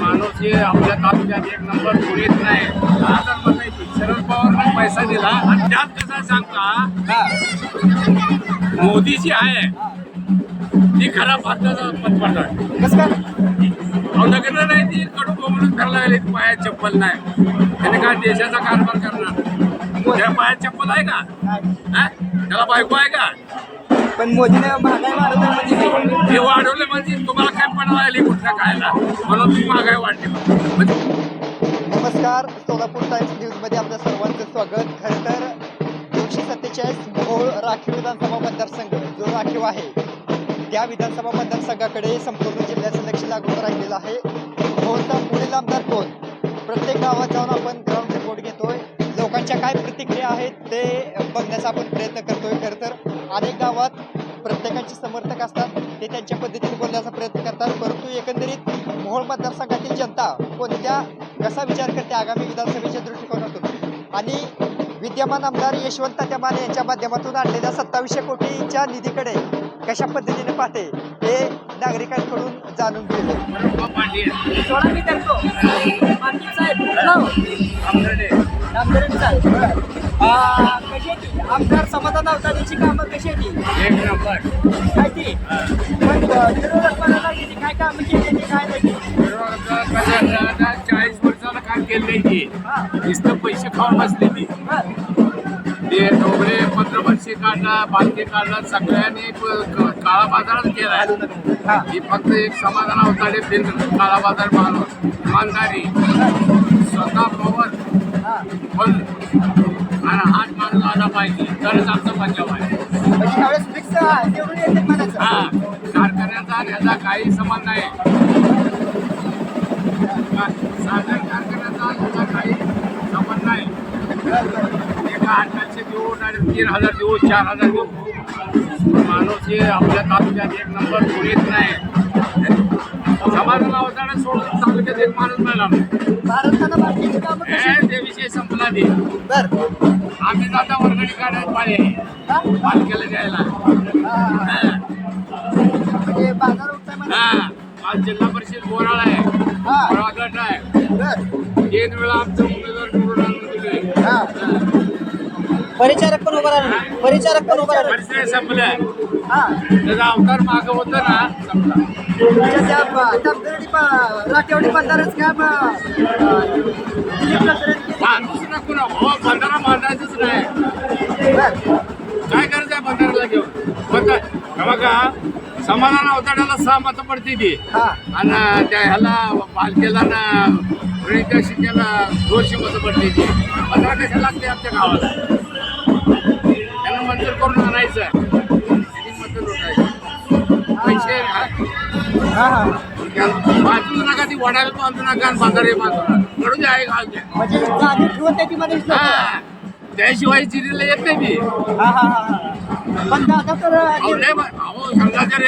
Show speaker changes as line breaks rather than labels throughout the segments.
माणूस हे आपल्या तालुक्यात एक नंबर पुढेच नाही. आता म्हणायची शरद पवारने पैसा दिला. आणि त्यात कसा सांगता? मोदी जी आहे. ती खराब भारताचा
काय?
औदगड नाही ती कडू बोंबलून फिरायला लागली. पायात चप्पल नाही. त्याने काय देशाचा कारभार करणार? त्या पायात चप्पल आहे का? हा? त्याला बायको आहे का?
पण मोदीने महागाई वाढवली म्हणजे
हे वाढवले म्हणजे तुम्हाला काय पण लागली कुठल्या खायला? म्हणून ती महागाई वाढली. म्हणजे
नमस्कार सोलापूर टाइम्स न्यूजमध्ये आपल्या सर्वांचं स्वागत. खरं तर दोनशे सत्तेचाळीस मोहोळ राखीव विधानसभा मतदारसंघ जो राखीव आहे त्या विधानसभा मतदारसंघाकडे संपूर्ण जिल्ह्याचं लक्ष लागून राहिलेलं आहे. मोहोळचा पुढील आमदार कोण? प्रत्येक गावात जाऊन आपण ग्राउंड काय प्रतिक्रिया आहेत ते बघण्याचा आपण प्रयत्न करतोय. खरं तर अनेक गावात प्रत्येकाचे समर्थक असतात ते त्यांच्या पद्धतीने बोलण्याचा प्रयत्न करतात. परंतु एकंदरीत मोहोळ मतदारसंघातील जनता कोणत्या कसा विचार करते आगामी विधानसभेच्या दृष्टिकोनातून? आणि विद्यमान आमदार यशवंत तात्या माने यांच्या माध्यमातून आणलेल्या सत्तावीसशे कोटीच्या निधीकडे कशा पद्धतीने पाहते हे नागरिकांकडून जाणून घेतलं
साहेब आ, कशी ती? आमदार समाधान अवतारीची कामं कशी ती?
एक नंबर.
काय ती? पण विरोधक पणाला किती? काय कामं केली ती? काय नाही
चाळीस वर्षाला काम केले की नुसतं पैसे खाऊन बसले ती ते डोबळे पंधराशे काढला बालके काढला सगळ्यांनी काळा बाजारच केला. ही. फक्त एक समाधान अवताडे काळा बाजार माणूस इमानदारी स्वतः पण आणि हात माणूस आला पाहिजे. तरच आमचा पंजाब आहे.
म्हणजे यावेळेस फिक्स निवडून येते म्हणायचं
हा. कारखान्याचा आणि याचा काही संबंध नाही. साधारण कारखान्याचा याचा काही संबंध नाही. एका अठराशे देऊ आणि तीन हजार देऊ चार हजार देऊ माणूस हे आपल्या तालुक्यात एक नंबर पुढेच नाही. समाजाला अवताडा सोडून एक माणूस मिळाला नाही.
भारताला बाकीची कामं कशी
ते विषय संपला ते.
बर.
आम्ही जाता वर्गणी पालिकेला द्यायला. हा.
म्हणजे बाजार उठताय म्हणा.
हा. आज जिल्हा परिषद बोराळ आहे.
हा.
बोराळ गट आहे.
बर.
तीन वेळा आमचं उमेदवार निवडून
परिचारक पण उभा राहणार? परिचारक पण उभा राहणार?
परिचय संपलं
हा.
त्याचा अवतार माग होता ना संपला.
म्हणजे त्या प- राठेवडी का दिलीप.
माणूस ना हो बंधारा बांधायचंच नाही.
बर.
काय करायचं आहे बंधाऱ्याला घेऊन? बंधार हे बघा समाधान अवताड्याला सहा मतं पडते ती
हा.
आणि त्या ह्याला पालखीला ना प्रणिता शिंदेला दोनशे मतं पडली ती पंधरा कशा लागते आमच्या गावाला? त्यांना मंजूर करून आणायचं पैसे हा?
हा हा.
बांधू नका ती वडाला बांधू नका आणि बांधारे बांधू नका. कडू द्या आहे घालते
म्हणजे ठेवून
हा. त्याशिवाय जिरीला येत नाही ती.
हा हा हा हा. पण दादा तर
अहो नाही बा- अहो समजा जर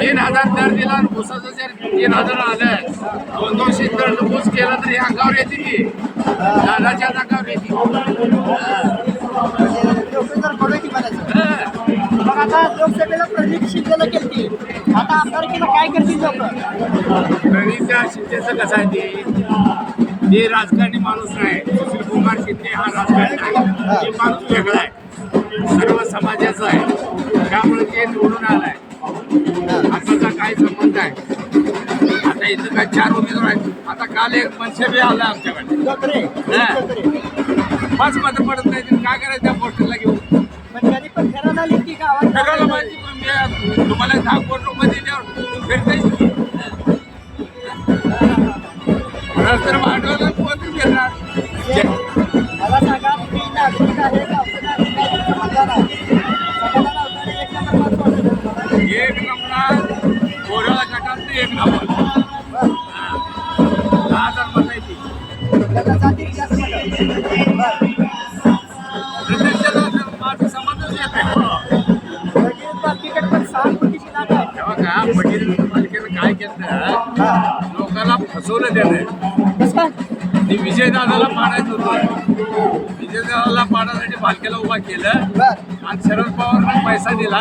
तीन हजार दर दिला आणि ऊसाचं जर तीन हजार आलं दोन दोनशे दर ऊस केला तर अंगावर येते की दादाच्या अंगावर येते.
म्हणजे
हा.
मग आता लोकसभेला प्रदीप शिंदेला केली आता आमदारकीला काय करतील लोक?
प्रणिता शिंदेचं कसं आहे ते? ते राजकारणी माणूस नाही. सुशील कुमार शिंदे हा राजकारणी नाही. हे माणूस वेगळा आहे. सर्व समाजाचा आहे. त्यामुळे ते निवडून आलाय. आताचा काय संबंध आहे? आता इथं काय चार उमेदवार आहेत. आता काल एक मनसे बी आला आमच्याकडे. पाच मतं पडत नाही काय करायचं त्या पोस्टरला घेऊन?
पण त्यांनी पण आली की गावात
फिरायला पाहिजे पण मी तुम्हाला दहा कोटी रुपये दिल्यावर कोण
मला सांगा तुम्ही नागरिक आहे गावचे नागरिक आहे तुमचं मतदान आहे समाधान अवतारे एक नंबर पाच वाटत
एक नंबर कोरळा गटात एक नंबर हा. दहा हजार मतायची
त्याचा जाती जास्त म्हणतात. बरं.
पटेल पालिकेनं काय केलं लोकांना फसवलं त्यानं. ते विजयदादाला पाडायचं होतं. विजयदादाला पाडण्यासाठी भालक्याला उभा केलं. आणि शरद पवारने पैसा दिला.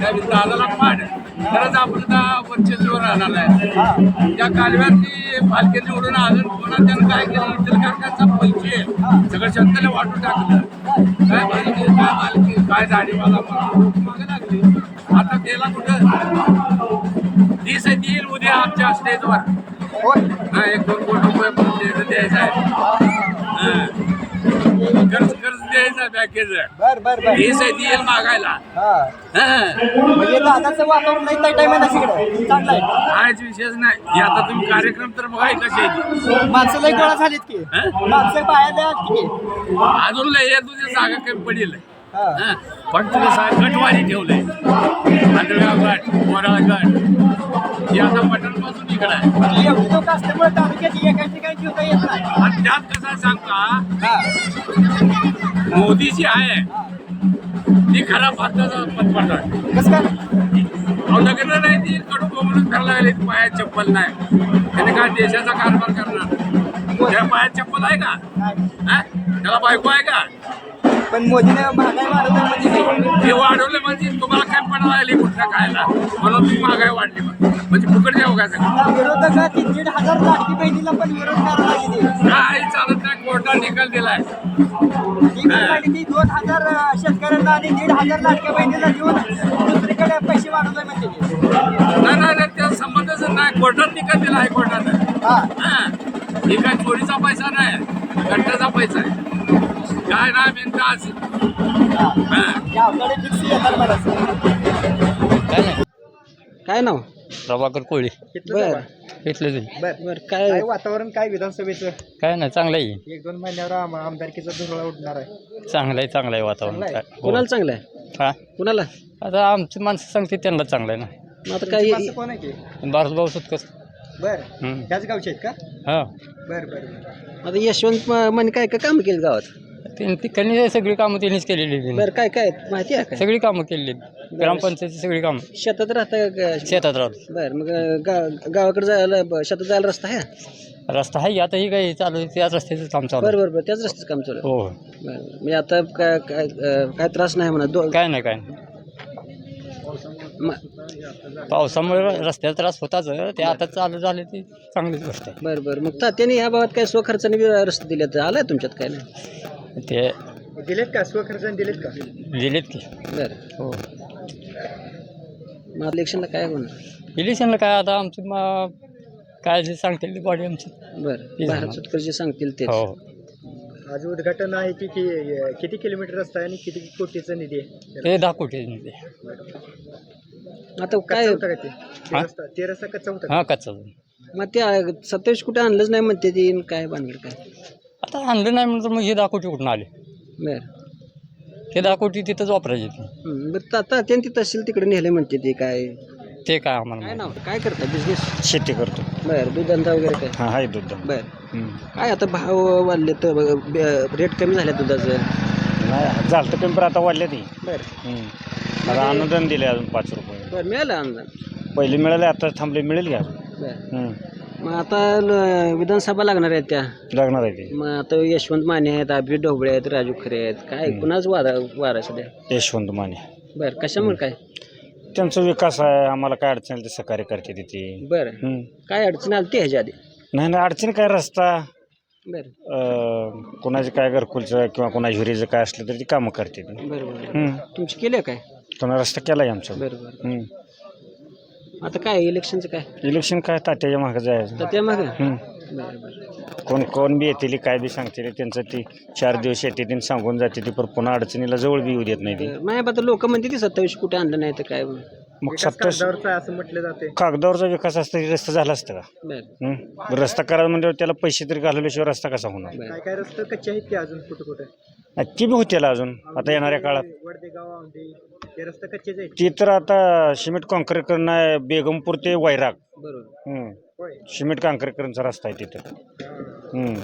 त्या दादाला पाड. तरच आपण त्या वर्चस्वर राहणार आहे. त्या कालव्यात ती पालखी निवडून आलं. कोणा त्यानं काय केलं? इतर पैसे. सगळं जनतेला वाटून टाकलं. काय पालखी काय पालखी काय झाडीवाला मागे लागली. आता गेला कुठं? तीस येईल उद्या आमच्या स्टेजवर. हा एक दोन कोटी रुपये द्यायचं आहे. कर्ज कर्ज द्यायचं बँकेचं
बर बर बर.
तीस येईल मागायला.
म्हणजे
कायच विशेष नाही. आता तुम्ही कार्यक्रम तर बघाय कसे.
माणसं लई गोळा झालीत की? माणसं की.
अजून लय एक तुझी जागा कमी पडेल
हा.
हा. पण तुझं सा गटवारी ठेवलंय. आंधळगाव गट मोराळा गट हे आता पासून इकडं आहे. आणि त्यात कसं आहे सांगता मोदी जी आहे. ती खरा भारताचा पतपट आहे लग्न नाही ती कडू कोंबडून फिरायला लागली पायात चप्पल नाही. त्याने काय देशाचा कारभार करणार? त्या पायात चप्पल आहे का. हा? त्याला बायको आहे का?
पण मोदीने महागाई वाढवली म्हणजे काय?
हे वाढवले म्हणजे तुम्हाला काय पण लागली कुठल्या खायला? म्हणून तुम्ही महागाई वाढली. म्हणजे फुकट द्यावं काय सगळं?
आता विरोधकात दीड हजार लाडकी बहिणीला पण विरोध करायला लागली
काही चालत नाही कोर्टात निकाल दिलाय.
ती की दोन हजार शेतकऱ्यांना आणि दीड हजार लाडक्या बहिणीला देऊन दुसरीकडे पैसे वाढवले म्हणजे.
नाही नाही नाही, त्या संबंधच नाही. कोर्टात निकाल दिला आहे कोर्टानं.
हा.
हा. हे काय चोरीचा पैसा नाही घंटाचा पैसा आहे. काय नाही हा.
बरंच
काय नाव?
प्रभाकर कोळी.
बर.
इथलं ते
बर
बर.
काय?
काय
वातावरण काय विधानसभेचं?
काय नाही चांगलं आहे.
एक दोन महिन्यावर आम- आमदारकीचा धुरळा उडणार आहे.
चांगलं आहे चांगलं आहे वातावरण.
चांगलं आहे.
हो.
कोणाला चांगलं आहे?
हा?
कुणाला?
आता आमची माणसं सांगते त्यांना चांगलं आहे
मग आता
तुमची
काय
माणसं कोण आहे की?
ना भारत भाऊ सुतकस
बर
हम्म.
त्याच गावचे आहेत का
हा
बर बर बर.
आता यशवंत म- म्हणे काय काय काम केली गावात
त्यांनी त्यांनी सगळी कामं त्यांनीच केलेली आहेत.
बर काय काय माहिती आहे
सगळी कामं केलेली आहेत. ग्रामपंचायतीची सगळी कामं
शेतात राहता का-
शेतात राहतो
बर मग गा- गावाकडे जायला ब- शेतात जायला रस्ता आहे
रस्ता आहे आता ही काही चालू आहे त्याच रस्त्याचं काम चालू
बरं
आहे.
बरं बरं त्याच रस्त्याचं काम चालू आहे.
हो
बरं बरं. म्हणजे आता काय काय अं, काय त्रास नाही म्हणा दो
काय नाही काय नाही पावसामुळे रस्त्याचा त्रास होताच ते आता चालू झाले ती चांगलीच गोष्ट
बरं बरं. मग तात्याने ह्या भागात काय स्वखर्चाने बी रस्ते दिले तर आलाय तुमच्यात काय नाही?
आहे ते
दिलेत का? स्वखर्चाने दिलेत का?
दिलेत की.
बरं.
हो.
मग इलेक्शनला काय होणार?
इलेक्शनला काय आता आमची मग काय जे सांगतील ती बॉडी आमची.
बरं. भारत सुटकर जे सांगतील ते
हो.
आज उद्घाटन आहे की की- किती किलोमीटर रस्ता आहे आणि किती कोटीचा निधी आहे?
ते दहा कोटी आहे.
आता काय?
होता का ते? ते
हा?
रस्ता ते रस्ता कच्चा होता का?
हा कच्चा
मग ते अं, सत्तावीस कुठे आणलंच नाही म्हणते ते आणि काय बांधलं काय?
आता आणलं नाही म्हणून तर मग हे कोटी कुठून आले.
बरं.
ते दहा कोटी तिथंच वापरायचे ते.
हं, बरं त्यांनी तहसील तिकडे नेले म्हणते ते काय?
ते काय आम्हाला
काय
माहीत.
नाव काय करता बिझनेस
शेती करतो.
बरं दूध धंदा वगैरे काय?
हा आहे दूध
बरं. काय आता भाव वाढले तर रेट कमी झाल्या दुधाचं?
नाही झालं तर पेपर आता वाढले ती.
बरं.
आता अनुदान दिले अजून पाच रुपये.
बरं मिळालं अनुदान
पहिले मिळाले आता थांबले मिळेल का?
बरं. मग आता ल- विधानसभा लागणार आहेत त्या?
लागणार आहे ते
मग आता यशवंत माने आहेत अभिजित ढोबळे आहेत राजू खरे आहेत काय कुणाच वारा वारा सध्या?
यशवंत माने.
बरं कशामुळे काय?
त्यांचा विकास आहे आम्हाला काय अडचण आली ते सहकार्य करते तिथे.
बरं. काय अडचण आली ती ह्याच्या आधी?
नाही नाही अडचण काय रस्ता?
बरं.
अं, कोणाचे काय घरकुलचं किंवा कोणाच्या हिरीचं काय असलं तरी ती कामं करते ती.
बरं बरं. तुमची केली काय?
कोणा रस्ता केला आहे आमचा.
बरं बरं
हम्म.
आता काय इलेक्शनचं काय?
इलेक्शन काय तात्याच्या मागं जायचं
तर त्या मागं?
हम्म.
बरं बरं.
कोण कोण बी येतील काय बी सांगतील त्यांचं ती चार दिवस येते ती सांगून जाते ती पण पुन्हा अडचणीला जवळ बी येऊ देत नाही ती.
नाही आता लोक म्हणते ती सत्तावीस कुठे आणलं नाही तर काय?
मग
विकास
सत्तावीस
कागदावरचा आहे असं म्हटलं जाते.
कागदावरचा विकास असता की रस्ता झाला असता का? हं? रस्ता करायला म्हणजे त्याला पैसे तरी घालवल्याशिवाय रस्ता कसा होणार?
काय काय रस्ते कच्चे आहेत की अजून कुठं कुठं?
ती बी होतील अजून आता येणाऱ्या काळात.
वडदेगाव ते रस्ते कच्चेच आहेत.
ती तर आता सिमेंट कॉन्क्रीट करणं आहे बेगमपूर ते वैराग.
बरोबर.
हं.
होय.
सिमेंट कॉन्क्रीटकरणचा रस्ता आहे तिथं. हं.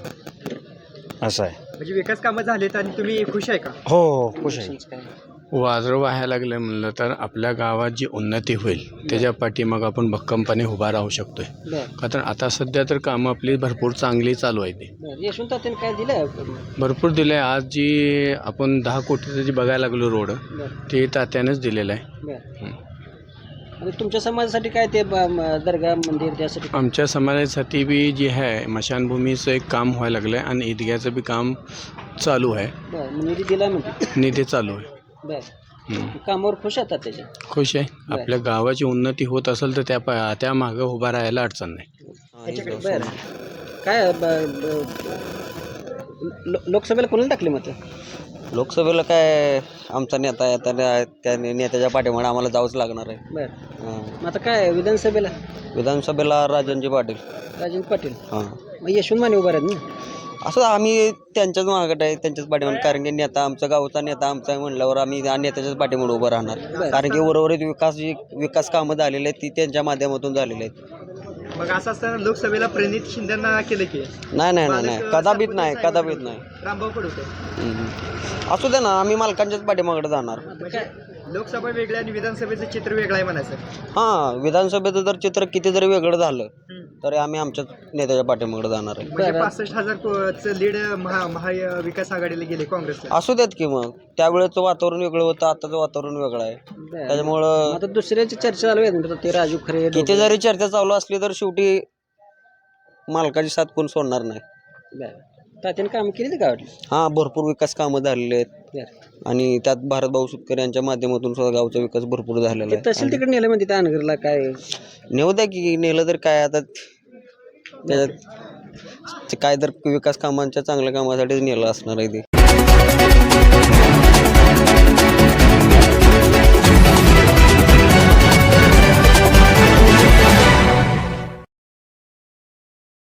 असं आहे.
म्हणजे विकास कामं झालेत आणि तुम्ही खुश आहे का?
हो हो खुश आहे.
वाजरं व्हायला लागलं म्हणलं तर आपल्या गावात जी उन्नती होईल त्याच्या पाठीमाग आपण भक्कमपणे उभा राहू शकतोय.
बरं.
कारण आता सध्या तर कामं आपली भरपूर चांगली चालू आहे ती
बरं. यशवंत तात्याने काय दिलं
भरपूर दिलं आहे आज जी आपण दहा कोटीचं जी बघायला लागलो रोड
बरं.
ते तात्यानेच दिलेलं आहे.
बरं.
हं.
आणि तुमच्या समाजासाठी काय ते ब- म- दर्गा मंदिर त्यासाठी?
आमच्या समाजासाठी बी जे आहे मशानभूमीचं एक काम व्हायला लागलं आहे आणि ईदग्याचं बी काम चालू आहे.
बरं. मग निधी दिला म्हणते
निधी चालू आहे.
बरं. कामावर खुश होतात त्याच्या
खुश आहे. आपल्या गावाची उन्नती होत असेल तर त्या प त्या मागं उभा राहायला अडचण नाही.
बरं. काय ब- ब- लो- लोकसभेला कोणाला टाकले मत?
लोकसभेला काय आमचा नेता आहे त्या त्या नेत्याच्या पाठीमागे आम्हाला जावंच लागणार आहे.
बरं.
हां.
मग आता काय विधानसभेला?
विधानसभेला राजनजी पाटील.
राजेंद्र पाटील.
हां.
मग यशवंत माने उभा आहेत ना?
असं आम्ही त्यांच्याच मागत आहे त्यांच्याच पाठीमागे कारण की नेता आमचा गावचा नेता आमचा आहे म्हणल्यावर आम्ही त्या नेत्याच्याच पाठीमागे उभं राहणार. कारण की उर्वरित विकास जी विकास कामं झालेली आहेत ती त्यांच्या माध्यमातून झालेली आहेत.
मग असं असताना लोकसभेला प्रणित शिंदेना केलं की?
नाही नाही नाही नाही. कदापित नाही कदापित नाही.
रामभाऊ.
असू दे ना आम्ही मालकांच्याच पाठीमागं जाणार.
लोकसभा वेगळी आणि विधानसभेचं चित्र वेगळं आहे म्हणायचं.
हां विधानसभेचं जर चित्र किती जरी वेगळं झालं तरी आम्ही आमच्याच नेत्याच्या पाठीमागं जाणार आहे.
म्हणजे पासष्ट हजार लीड महा महाविकास आघाडीला गेले काँग्रेसला.
असू देत की मग. त्यावेळेचं वातावरण वेगळं होतं आताचं वातावरण वेगळं आहे. त्याच्यामुळं
आता दुसऱ्याची चर्चा चालू आहे ते राजू खरे
किती जरी चर्चा चालू असली तर शेवटी मालकाची साथ कोण सोडणार नाही.
बरं. तात्याने काम केली गावातली
हां भरपूर विकास कामं झालेले आहेत.
बरं.
आणि त्यात भारतभाऊ शेतकरी यांच्या माध्यमातून सुद्धा गावचा विकास भरपूर झालेला
ते
आहे.
तहसील तिकडे नेलं म्हणते तानगरला काय?
नेऊ द्या की नेलं तर काय आता त्याच्यात ते काय तर विकास कामांच्या चांगल्या कामासाठीच नेलं असणार आहे ते.